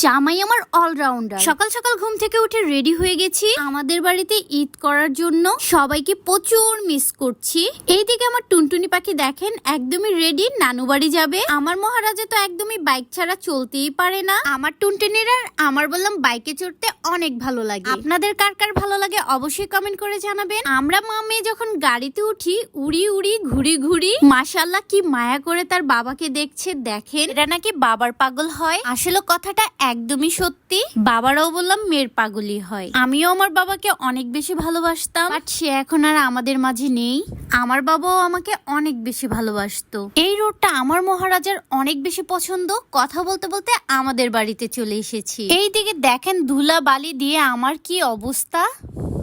জামাই আমার অলরাউন্ডার সকাল সকাল ঘুম থেকে উঠে রেডি হয়ে গেছি। আমাদের বাড়িতে ঈদ করার জন্য সবাইকে প্রচুর মিস করছি। এইদিকে আমার টুনটুনি পাখি দেখেন, একদমই রেডি নানু বাড়ি যাবে। আমার মহারাজা তো একদমই বাইক ছাড়া চলতেই পারে না। আমার টুনটুনির আর আমার বললাম বাইকে চড়তে অনেক ভালো লাগে। আপনাদের কার কার ভালো লাগে অবশ্যই কমেন্ট করে জানাবেন। আমরা মা মেয়ে যখন গাড়িতে উঠি, উড়ি উড়ি, ঘুরি ঘুরি মাশাল্লাহ কি মায়া করে তার বাবাকে দেখছে, দেখেন। এটা নাকি বাবার পাগল হয়। আসলে কথাটা একদমই সত্যি। বাবারাও বললাম, মেয়ের পাগলই হয়। আমিও আমার বাবাকে অনেক বেশি ভালোবাসতাম, বাট সে এখন আর আমাদের মাঝে নেই। আমার বাবাও আমাকে অনেক বেশি ভালোবাসতো। এই রোডটা আমার মহারাজার অনেক বেশি পছন্দ। কথা বলতে বলতে আমাদের বাড়িতে চলে এসেছি। এই দিকে দেখেন ধুলা বালি দিয়ে আমার কি অবস্থা?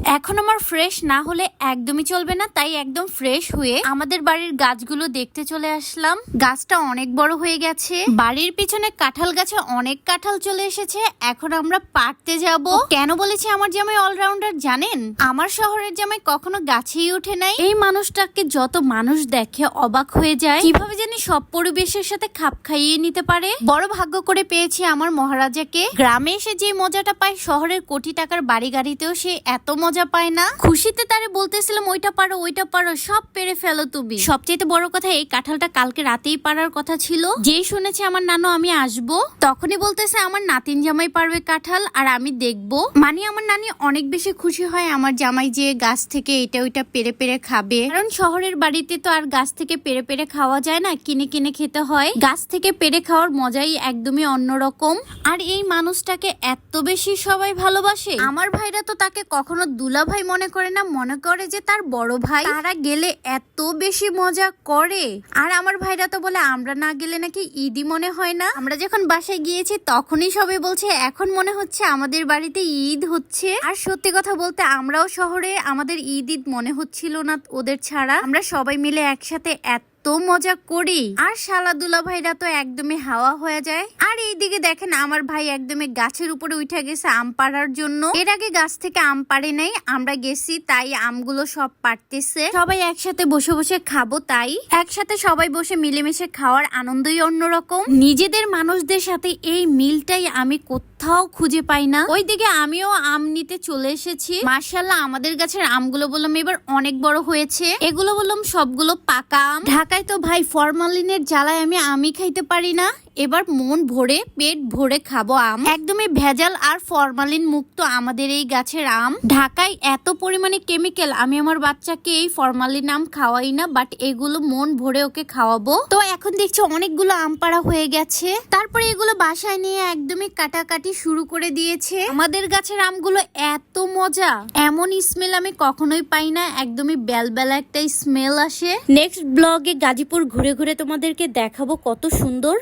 এখন আমার ফ্রেশ না হলে একদমই চলবে না, তাই একদম ফ্রেশ হয়ে আমাদের বাড়ির গাছগুলো দেখতে চলে আসলাম। গাছটা অনেক বড় হয়ে গেছে। বাড়ির পিছনে কাঁঠাল গাছে অনেক কাঁঠাল চলে এসেছে। এখন আমরা পাড়তে যাব। কেন বলেছি আমার জামাই অলরাউন্ডার জানেন? আমার শহরের জামাই কখনো গাছেই ওঠে নাই। এই মানুষটাকে যত মানুষ দেখে অবাক হয়ে যায়। কীভাবে জানি সব পরিবেশের সাথে খাপ খাইয়ে নিতে পারে। বড় ভাগ্য করে পেয়েছি আমার মহারাজাকে। গ্রামে এসে যে মজাটা পায়, শহরের কোটি টাকার বাড়ি গাড়িতেও সে এত মজা পায় না? খুশিতে তারে বলতেছিলাম, ওইটা পারো ওইটা পারো, সব পেরে ফেলো তুমি। সবচেয়ে বড় কথা, এই কাঁঠালটা কালকে রাতেই পারার কথা ছিল। যেই শুনেছে আমার নানু, আমি আসব। তখনই বলতেছে, আমার নাতিন জামাই পারবে কাঁঠাল, আর আমি দেখব। মানে আমার নানি অনেক বেশি খুশি হয় আমার জামাই যে গাছ থেকে এটা ওইটা পেরে পেরে খাবে। কারণ শহরের বাড়িতে তো আর গাছ থেকে পেরে পেরে খাওয়া যায় না, কিনে কিনে খেতে হয়। গাছ থেকে পেরে খাওয়ার মজাই একদমই অন্যরকম। আর এই মানুষটাকে এত বেশি সবাই ভালোবাসে। আমার ভাইরা তো তাকে কখনো দুলা ভাই মনে করে না, মনে করে যে তার বড় ভাই তারা গেলে এত বেশি মজা করে। আর আমার ভাইরা তো বলে, আমরা না গেলে নাকি ঈদই মনে হয় না? আমরা যখন বাসায় গিয়েছি, তখনই সবে বলছে, এখন মনে হচ্ছে আমাদের বাড়িতে ঈদ হচ্ছে। আর সত্যি কথা বলতে, আমরাও শহরে আমাদের ঈদ ঈদ মনে হচ্ছিল না ওদের ছাড়া। আমরা সবাই মিলে একসাথে এত এত মজা করি। আর শালা দুলা ভাইরা তো একদমই হাওয়া হয়ে যায়। আর এইদিকে দেখেন, আমার ভাই একদমই গাছের উপরে উঠে গেছে আম পাড়ার জন্য। এর আগে গাছ থেকে আম পাড়ে নাই, আমরা গেছি, তাই আমগুলো সব পাড়তেছে। সবাই একসাথে বসে বসে খাব তাই। একসাথে সবাই বসে মিলেমিশে খাওয়ার আনন্দই অন্যরকম। নিজেদের মানুষদের সাথে এই মিলটাই আমি কোথাও খুঁজে পাই না। ওইদিকে আমিও আম নিতে চলে এসেছি। মার্শাল্লাহ আমাদের গাছের আমগুলো বললাম এবার অনেক বড় হয়েছে। এগুলো বললাম সবগুলো পাকা আম। ঢাকায় তো ভাই ফরমালিনের জ্বালায় আমি আমি খাইতে পারি না। এবার মন ভরে, পেট ভরে খাব আম। একদমই ভেজাল আর ফরমালিন মুক্ত আমাদের এই গাছের আম। ঢাকায় এত পরিমাণে কেমিক্যাল, আমি আমার বাচ্চাকে এই ফরমালিন আম খাওয়াই না বাট এগুলো মন ভরে ওকে খাওয়াবো। তো এখন দেখছি অনেকগুলো আম পাড়া হয়ে গেছে। তারপরে এগুলো বাসায় নিয়ে একদমই কাটাকাটি শুরু করে দিয়েছে। আমাদের গাছের আমগুলো এত মজা। এমন স্মেল আমি কখনোই পাই না, একদমই বেলবেলা একটা স্মেল আসে। নেক্সট ব্লগে গাজীপুর ঘুরে ঘুরে তোমাদেরকে দেখাবো কত সুন্দর।